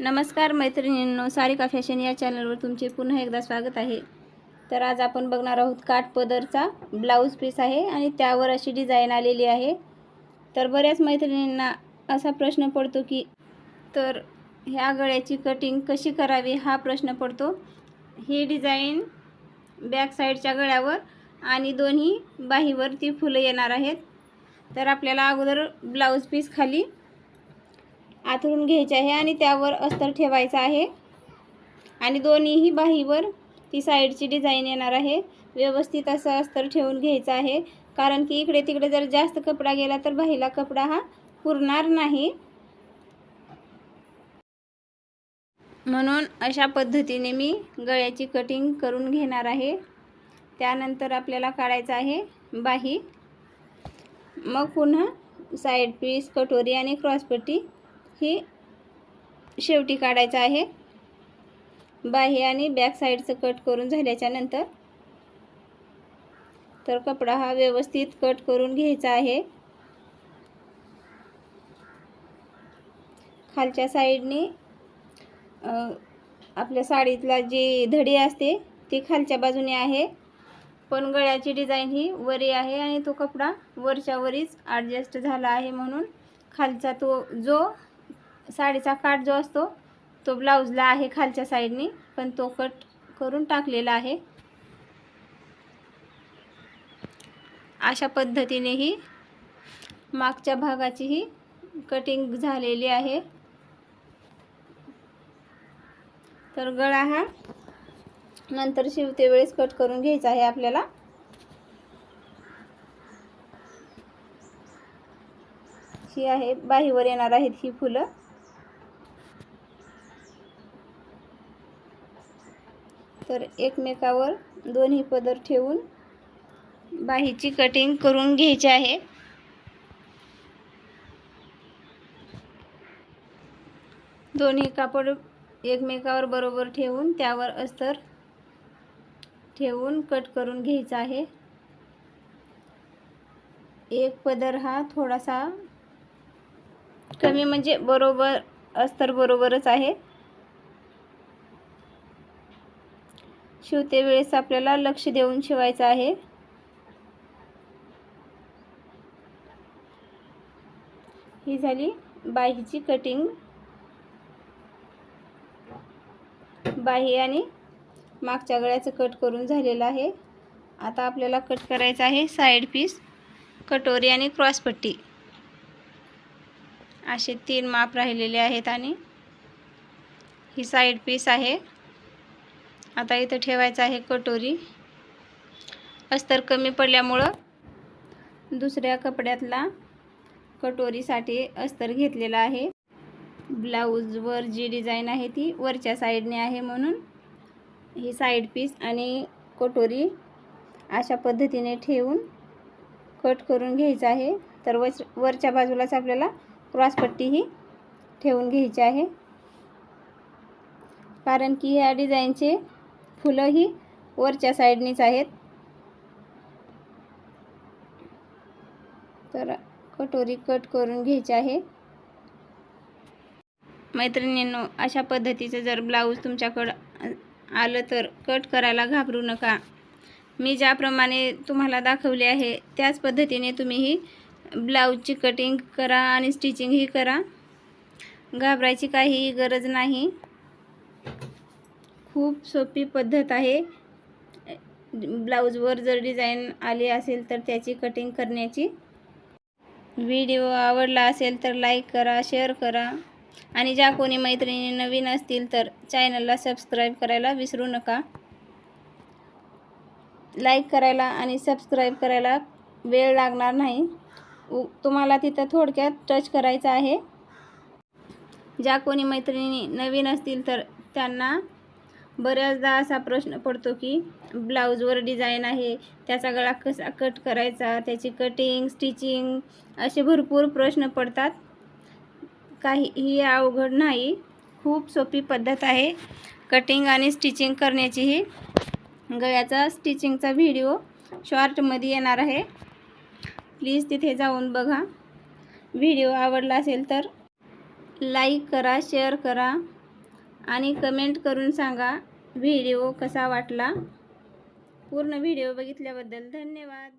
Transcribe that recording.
नमस्कार मैत्रिणींनो सारिका फॅशन या चॅनलवर तुमचे पुन्हा एकदा स्वागत आहे. तर आज आपण बघणार आहोत काठ पदरचा ब्लाऊज पीस आहे आणि त्यावर अशी डिझाईन आलेली आहे. तर बऱ्याच मैत्रिणींना असा प्रश्न पडतो की तर ह्या गळ्याची कटिंग कशी करावी हा प्रश्न पडतो. ही डिझाईन बॅक साईडच्या गळ्यावर आणि दोन्ही बाहीवर ती फुलं येणार आहेत. तर आपल्याला अगोदर ब्लाऊज पीस खाली आथरून घ्यायचे आहे आणि त्यावर अस्तर ठेवायचं आहे. आणि दोन्हीही बाहीवर ती साईडची डिझाईन येणार आहे. व्यवस्थित असं अस्तर ठेवून घ्यायचं आहे. कारण की इकडे तिकडे जर जास्त कपडा गेला तर बाहीला कपडा हा पुरणार नाही. म्हणून अशा पद्धतीने मी गळ्याची कटिंग करून घेणार आहे. त्यानंतर आपल्याला काढायचं आहे बाही. मग पुन्हा साईड पीस कटोरी आणि क्रॉसपट्टी ही शेवटी काढायचं आहे. बाहे आणि बॅक साईडचं कट करून झाल्याच्यानंतर तर कपडा हा व्यवस्थित कट करून घ्यायचा आहे. खालच्या साईडने आपल्या साडीतला जी धडी असते ती खालच्या बाजूने आहे. पण गळ्याची डिझाईन ही वरी आहे आणि तो कपडा वरच्या वरीच ॲडजस्ट झाला आहे म्हणून खालचा तो जो साडीचा काठ जो असतो तो ब्लाऊजला आहे खालच्या साईडनी पण तो कट करून टाकलेला आहे. अशा पद्धतीने ही मागच्या भागाची ही कटिंग झालेली आहे. तर गळा हा नंतर शिवते वेळेस कट करून घ्यायचा आहे आपल्याला. ही आहे बाहीवर येणार आहेत ही फुलं. तर एकमेकावर दोन्ही पदर ठेवून बाहीची कटिंग करून घ्यायची आहे. दोन्ही कापड एकमेकावर बरोबर ठेवून त्यावर अस्तर ठेवून कट करून घ्यायचा आहे. एक पदर हा थोडासा कमी म्हणजे बरोबर अस्तर बरोबरच आहे. शिवते वेळेस आपल्याला लक्ष देऊन शिवायचं आहे. ही झाली बाहीची कटिंग बाही आणि मागच्या गळ्याचं कट करून झालेलं आहे. आता आपल्याला कट करायचं आहे साईड पीस कटोरी आणि क्रॉसपट्टी असे तीन माप राहिलेले आहेत आणि ही साईड पीस आहे. आता इथं ठेवायचं आहे कटोरी. अस्तर कमी पडल्यामुळं दुसऱ्या कपड्यातला कटोरीसाठी अस्तर घेतलेला आहे. ब्लाऊजवर जी डिझाईन आहे ती वरच्या साईडने आहे म्हणून ही साईड पीस आणि कटोरी अशा पद्धतीने ठेवून कट करून घ्यायचं आहे. तर वच वरच्या बाजूलाच आपल्याला क्रॉसपट्टीही ठेवून घ्यायची आहे. कारण की ह्या डिझाईनचे फुलंही वरच्या साईडनीच आहेत. तर कटोरी कट करून घ्यायची आहे. मैत्रिणींनो अशा पद्धतीचं जर ब्लाऊज तुमच्याकडं आलं तर कट करायला घाबरू नका. मी ज्याप्रमाणे तुम्हाला दाखवले आहे त्याच पद्धतीने तुम्ही ही ब्लाऊजची कटिंग करा आणि स्टिचिंगही करा. घाबरायची काहीही गरज नाही. खूप सोपी पद्धत आहे. ब्लाऊजवर जर डिझाईन आली असेल तर त्याची कटिंग करण्याची. व्हिडिओ आवडला असेल तर लाईक करा शेअर करा. आणि ज्या कोणी मैत्रिणी नवीन असतील तर चॅनलला सबस्क्राईब करायला विसरू नका. लाईक करायला आणि सबस्क्राईब करायला वेळ लागणार नाही. तुम्हाला तिथं थोडक्यात टच करायचं आहे. ज्या कोणी मैत्रिणी नवीन असतील तर त्यांना बऱ्याचदा असा प्रश्न पडतो की ब्लाऊजवर डिझाईन आहे त्याचा गळा कसा कट करायचा त्याची कटिंग स्टिचिंग असे भरपूर प्रश्न पडतात. काही ही अवघड नाही खूप सोपी पद्धत आहे. कटिंग आणि स्टिचिंग करण्याची ही गळ्याचा स्टिचिंगचा व्हिडिओ शॉर्टमध्ये येणार आहे. प्लीज तिथे जाऊन बघा. व्हिडिओ आवडला असेल तर लाईक करा शेअर करा आणि कमेंट करून सांगा. व्हिडिओ कसा वाटला? पूर्ण व्हिडिओ बघितल्याबद्दल धन्यवाद.